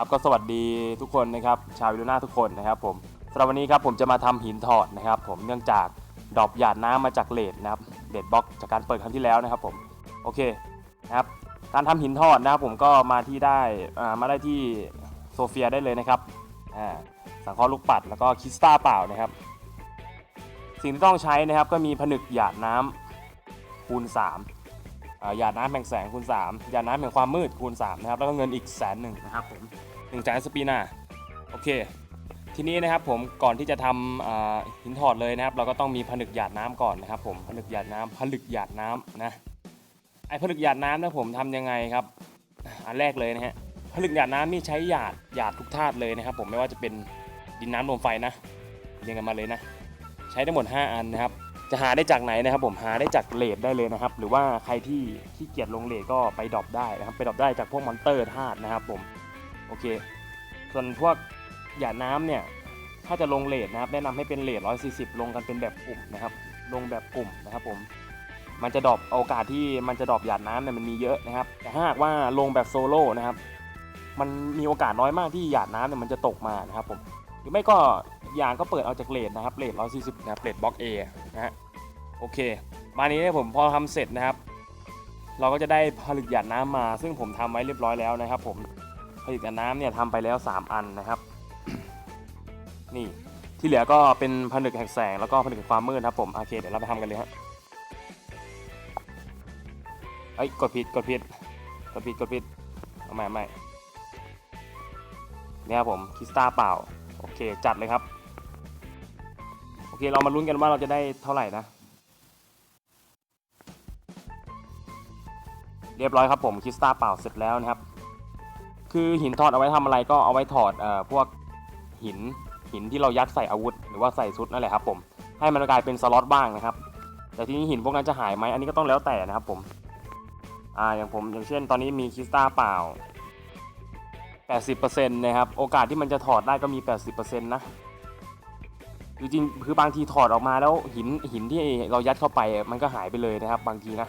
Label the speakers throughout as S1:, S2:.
S1: ครับก็สวัสดีทุกคนนะครับชาววิโรนาทุกคนนะครับผมสำหรับวันนี้ครับผมจะมาทำหินถอดนะครับผมเนื่องจากดรอปหยาดน้ำมาจากเลดนะครับเลดบล็อกจากการเปิดครั้งที่แล้วนะครับผมโอเคนะครับการทำหินทอดนะครับผมก็มาที่ได้อ่ามาได้ที่โซเฟียได้เลยนะครับอ่าสังเคราะห์ลูกปัดแล้วก็คิสตาเปล่านะครับ สิ่งที่ต้องใช้นะครับก็มีผนึกหยาดน้ำคูณ3หยาดน้ำแห่งแสงคูณ3หยาดน้ำแห่งความมืดคูณ3นะครับแล้วก็เงินอีกแสนหนึ่งนะครับผม หนึ่งแสนสปีนาโอเค ทีนี้นะครับผมก่อนที่จะทำหินถอดเลยนะครับ เราก็ต้องมีผนึกหยาดน้ำก่อนนะครับ ผมผนึกหยาดน้ำผลึกหยาดน้ำนะไอผลึกหยาดน้ำนะผมทำยังไงครับ อันแรกเลยนะฮะผลึกหยาดน้ำนี่ใช้หยาดหยาดทุกธาตุเลยนะครับ ผมไม่ว่าจะเป็นดินน้ำลมไฟนะเรียงกันมาเลยนะ ใช้ทั้หมด 5 อันนะครับ จะหาได้จากไหนนะครับ ผมหาได้จากเลดได้เลยนะครับ หรือว่าใครที่ขี้เกียจลงเลดก็ไปดรอปได้นะครับ ไปดรอปได้จากพวกมอนเตอร์ธาตุนะครับ ผม โอเค ส่วนพวกหยาดน้ำเนี่ย ถ้าจะลงเลดนะครับ แนะนำให้เป็นเลด140ลงกันเป็นแบบกลุ่มนะครับ ลงแบบกลุ่มนะครับผม มันจะดรอปโอกาสที่มันจะดรอปหยาดน้ำเนี่ยมันมีเยอะนะครับ แต่ถ้าหากว่าลงแบบโซโล่นะครับ มันมีโอกาสน้อยมากที่หยาดน้ำเนี่ยมันจะตกมานะครับผม หรือไม่ก็ย่างก็เปิดเอาจากเลทนะครับ เลท140นะครับ เลทบล็อก A นะฮะ โอเค มานี้เนี่ยผมพอทำเสร็จนะครับ เราก็จะได้ผลึกหยาดน้ำมา ซึ่งผมทำไว้เรียบร้อยแล้วนะครับผม ผลึกหยาดน้ำเนี่ยทำไปแล้ว 3 อันนะครับ นี่ที่เหลือก็เป็นผนึกแห่งแสงแล้วก็ผนึกแห่งความมืดครับผมโอเคเดี๋ยวเราไปทำกันเลยฮะเอ้ยกดผิดกดผิดกดผิดกดผิดเอาใหม่เอาใหม่นี่ครับผมคิสตาเปล่าโอเคจัดเลยครับโอเคเรามาลุ้นกันว่าเราจะได้เท่าไหร่นะ เรียบร้อยครับผมคิสตาเปล่าเสร็จแล้วนะครับ คือหินถอดเอาไว้ทำอะไรก็เอาไว้ถอดเอ่อพวกหินหินที่เรายัดใส่อาวุธ หรือว่าใส่ชุดนั่นแหละครับผมให้มันกลายเป็นสล็อตบ้างนะครับ แต่ทีนี้หินพวกนั้นจะหายไหมอันนี้ก็ต้องแล้วแต่นะครับผมอ่าอย่างผมอย่างเช่น ตอนนี้มีคริสตาเปล่า 80%นะครับโอกาสที่มันจะถอดได้ก็มี 80%นะจริงๆคือบางทีถอดออกมาแล้วหินหินที่เรายัดเข้าไปมันก็หายไปเลยนะครับ บางทีนะ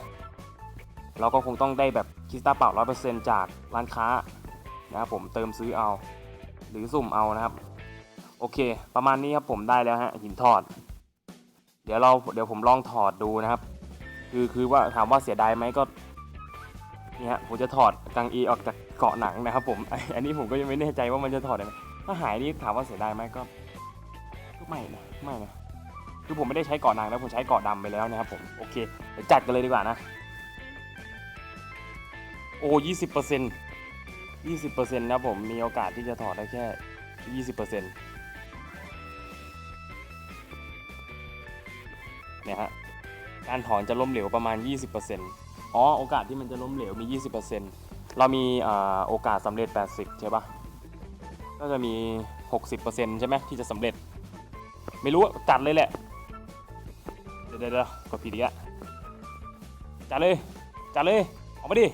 S1: เราก็คงต้องได้แบบคริสตัลเปล่า100%จากร้านค้า นะครับผมเติมซื้อเอา หรือสุ่มเอานะครับ โอเค ประมาณนี้ครับผมได้แล้วฮะหินถอด เดี๋ยวเราเดี๋ยวผมลองถอดดูนะครับ คือคือว่าถามว่าเสียดายไหมก็นี่ฮะผมจะถอดกังอีออกจากเกาะหนังนะครับผม อันนี้ผมก็ยังไม่แน่ใจว่ามันจะถอดได้ไหมถ้าหายนี่ถามว่าเสียดายไหมก็ก็ไม่นะไม่นะคือผมไม่ได้ใช้เกาะหนังแล้วผมใช้เกาะดำไปแล้วนะครับผมโอเคเดี๋ยวจัดกันเลยดีกว่านะ โอ้ยี่สิบเปอร์เซ็นต์ ยี่สิบเปอร์เซ็นต์นะผมมีโอกาสที่จะถอดได้แค่ยี่สิบเปอร์เซ็นต์เนี่ยฮะการถอนจะล้มเหลวประมาณ 20%อ๋อโอกาสที่มันจะล้มเหลวมี 20%เรามีอ่าโอกาสสำเร็จ 80 ใช่ปะก็จะมี 60%ใช่ไหมที่จะสำเร็จ ไม่รู้จัดเลยแหละ เดี๋ยวเดี๋ยวกดผิดอีกอะจัดเลย จัดเลย ออกมาดิ